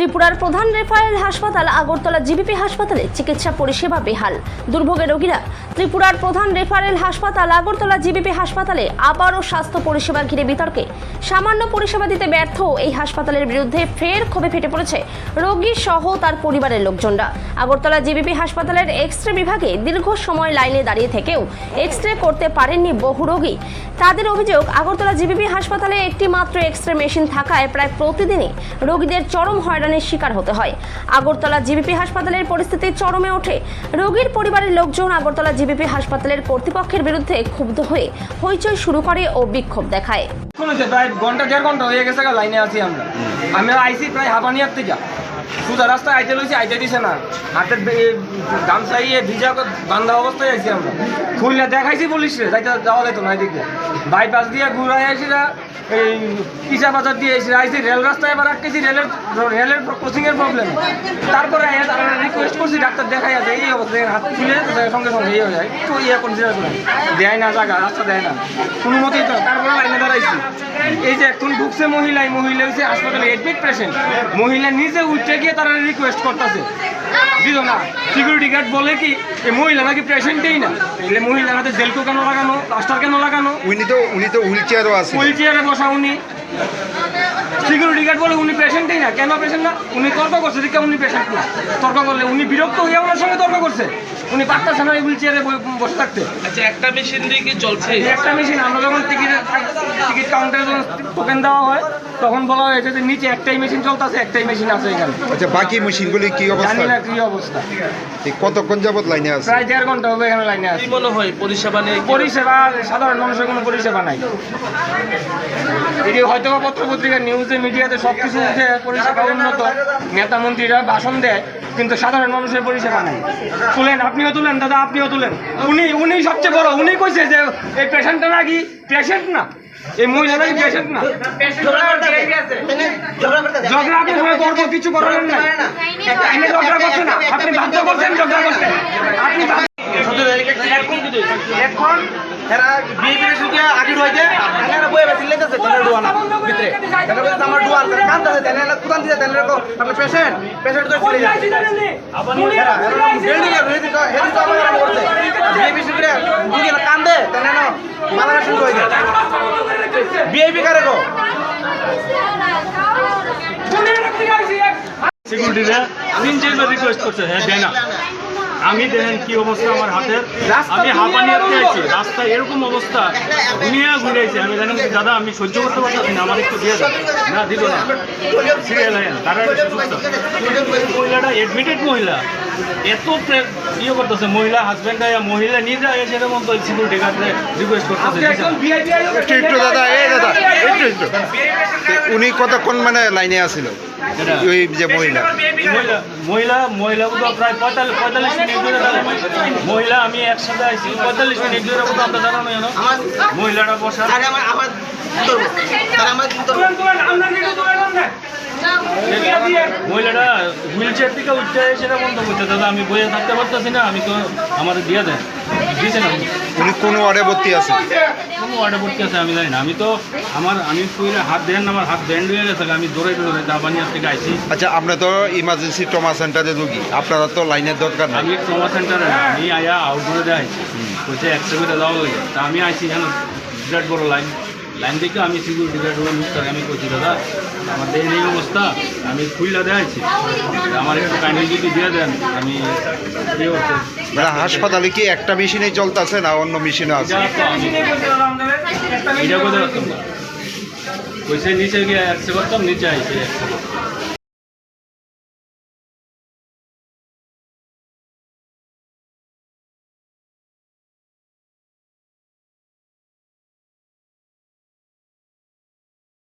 ত্রিপুরার প্রধান রেফারেল হাসপাতাল, আগরতলা জিবিপি হাসপাতালে চিকিৎসা পরিষেবা বেহাল। দুর্ভোগের রোগীরা, ত্রিপুরার প্রধান রেফারেল হাসপাতাল, আগরতলা জিবিপি হাসপাতালে আবারও স্বাস্থ্য পরিষেবা ঘিরে বিতর্কে। সামান্য পরিষেবা দিতে ব্যর্থ এই হাসপাতালের বিরুদ্ধে ফের ক্ষোভে ফেটে পড়েছে রোগী সহ তার পরিবারের লোকজনরা। আগরতলা জিবিপি হাসপাতালের এক্স রে বিভাগে দীর্ঘ সময় লাইনে দাঁড়িয়ে থেকেও এক্স রে করতে পারেননি বহু রোগী। তাদের অভিযোগ, আগরতলা জিবিপি হাসপাতালে একটি মাত্র এক্স রে মেশিন থাকায় প্রায় প্রতিদিনই রোগীদের চরম হয়রানির শিকার হতে হয়। আগরতলা জিবিপি হাসপাতালের পরিস্থিতি চরমে ওঠে। রোগীর পরিবারের লোকজন আগরতলা জিবিপি হাসপাতালের কর্তৃপক্ষের বিরুদ্ধে ক্ষুব্ধ হয়ে হইচই শুরু করে ও বিক্ষোভ দেখায়। প্রায় ঘণ্টা দেড় ঘণ্টা হয়ে গেছে লাইনে আছি আমরা। আমরা আইসি প্রায় হাঁপানিয়ার থেকে। সুদা রাস্তায় আইতে লইছি, আইতে দিছে না। হাতের বে- গামছা ইয়ে ভিজা বান্ধা অবস্থায় আইছি আমরা। খুললে দেখাইছি পুলিশ যাইতে যাওয়া যেত না এদিকে। বাইপাস দিয়ে ঘুরাই আইসি না এই ইসা বাজার দিয়ে এসে আইছি রেল রাস্তায় এবার আটকেছি, রেলের রেলের এর প্রবলেম তারপরে রিকোয়েস্ট করছি, ডাক্তার দেখাই আছে এই অবস্থা। হাত খুলে সঙ্গে সঙ্গে এই হয়ে যায়। একটু ইয়ে কনসিডার করে দেয় না জায়গা, রাস্তা দেয় না। কোনো মতেই তো তারপরে লাইনে দাঁড়াইছি। এই যে এখন ঢুকছে মহিলা এই মহিলা হচ্ছে হাসপাতালে এডমিট পেশেন্ট মহিলা নিজে উঠে গিয়ে তারা রিকোয়েস্ট করতেছে। দিল না সিকিউরিটি গার্ড বলে কি এই মহিলা নাকি পেশেন্টেই না? এলে মহিলা হাতে জেলকো কেন লাগানো প্লাস্টার কেন লাগানো? উনি তো উনি তো হুইল চেয়ারও আছে। হুইল চেয়ারে বসা উনি। সিকিউরিটি গার্ড বলে উনি পেশেন্টই না। কেন পেশেন্ট না? উনি তর্ক করছে যে উনি পেশেন্ট না। তর্ক করলে উনি বিরক্ত হয়ে ওনার সঙ্গে তর্ক করছে। উনি পারতেছে না হুইল চেয়ারে বসে থাকতে। আচ্ছা একটা মেশিন দিয়ে কি চলছে? একটা মেশিন আমরা যখন টিকিট টিকিট কাউন্টারে যখন টোকেন দেওয়া হয় তখন বলা হয়েছে যে নিচে একটাই মেশিন চলতেছে একটাই মেশিন আছে এখানে। আচ্ছা বাকি মেশিনগুলি কি অবস্থা? জানি না কি অবস্থা। এই কতক্ষণ যাবত লাইনে আছে? প্রায় দেড় ঘণ্টা হবে এখানে লাইনে আছে। কি মনে হয় পরিষেবা কি- পরিষেবা সাধারণ মানুষের কোনো পরিষেবা নাই। এটি হয়তো পত্র পত্রিকা নিউজে মিডিয়াতে সব কিছু উঠে পরিষেবা উন্নত। নেতা মন্ত্রীরা ভাষণ দেয় কিন্তু সাধারণ মানুষের পরিষেবা নাই। তুলেন আপনিও তুলেন দাদা আপনিও তুলেন। উনি উনি সবচেয়ে বড় উনি কইছে যে এই পেশেন্টটা নাকি পেশেন্ট না। এই মহিলা নাকি পেশেন্ট না। ঝগড়া আপনি সবাই করব কিছু করার নাই। আইনে ঝগড়া করছে না, আপনি বাধ্য করছেন ঝগড়া করতে। আপনি এখন এরা বিএপির সুকে আগে রইতে এরা বয়ে বেশি লেতেছে তেলের ডুয়ানা ভিতরে দেখা যাচ্ছে আমার ডুয়ান করে কান্দাছে তেলে এরা কুদান দিতে তেলে কো আপনি পেশেন্ট পেশেন্ট তো চলে যাচ্ছে বিল্ডিং এর হেদি তো আমার করতে বিএপি সুকে দুগে কান্দে তেলে না মালা শুরু হয়ে বিএপি কারে গো সিকিউরিটিরা তিন চারবার রিকোয়েস্ট করছে হ্যাঁ দেয় আমি দেখেন কি অবস্থা আমার হাতের। আমি হাঁপানি আটকে আছি। রাস্তায় এরকম অবস্থা। দুনিয়া ঘুরেছে আমি জানেন কি, দাদা আমি সহ্য করতে পারতেছি না আমার একটু দিয়ে দেন। না দিল না। সিরিয়াল লাইন তারা মহিলাটা এডমিটেড মহিলা। এত ইয়ে করতেছে? মহিলা হাজব্যান্ড মহিলা নিজে এসে এরকম তো সিকিউরিটি গার্ডে রিকোয়েস্ট করতেছে। একটু দাদা এই দাদা একটু উনি কতক্ষণ মানে লাইনে আছিল? এটা। ওই যে মহিলা। মহিলা মহিলা মহিলা প্রায় পঁয়তাল্লিশ পঁয়তাল্লিশ মিনিট ধরে মহিলা আমি একসাথে আইছি। পঁয়তাল্লিশ মিনিট ধরে বোধ আমরা দাঁড়ানো জানো মহিলাটা বসা হুইল চেয়ার থেকে উঠতে সেটা বন্ধ করতে দাদা আমি বইয়ে থাকতে পারতেছি না। আমি তো আমার দিয়ে দেন। দিয়েছে না উনি কোন ওয়ার্ডে ভর্তি আছে? কোনো ওয়ার্ডে ভর্তি আছে আমি জানি না। আমি তো আমার আমি পুরো হাত দেন আমার হাত ব্যান্ড হয়ে গেছে আমি দৌড়াইতে দৌড়াই দাবানিয়ার থেকে আইছি। আচ্ছা আপনি তো ইমার্জেন্সি ট্রমা সেন্টারে রুগী। আপনারা তো লাইনের দরকার নাই আমি ট্রমা সেন্টারে না, আমি আয়া আউটডোরে যাই বলছে একশো মিটার যাওয়া লাগে তা আমি আইছি এখানে বিরাট বড় লাইন লাইন দেখে আমি সিকিউরিটি গার্ড মুখটা আমি কইছি দাদা আমার দেহের এই অবস্থা আমি খুললা দেখাইছি। আমার একটু কাইন্ডলি যদি দিয়ে দেন আমি ইয়ে মানে হাসপাতালে কি একটা মেশিনে চলতেছে না অন্য মেশিনে আছে? এটা আমি পারতাম না। কইছে নিচে গিয়ে একশো করতাম নিচে আইছে। একশো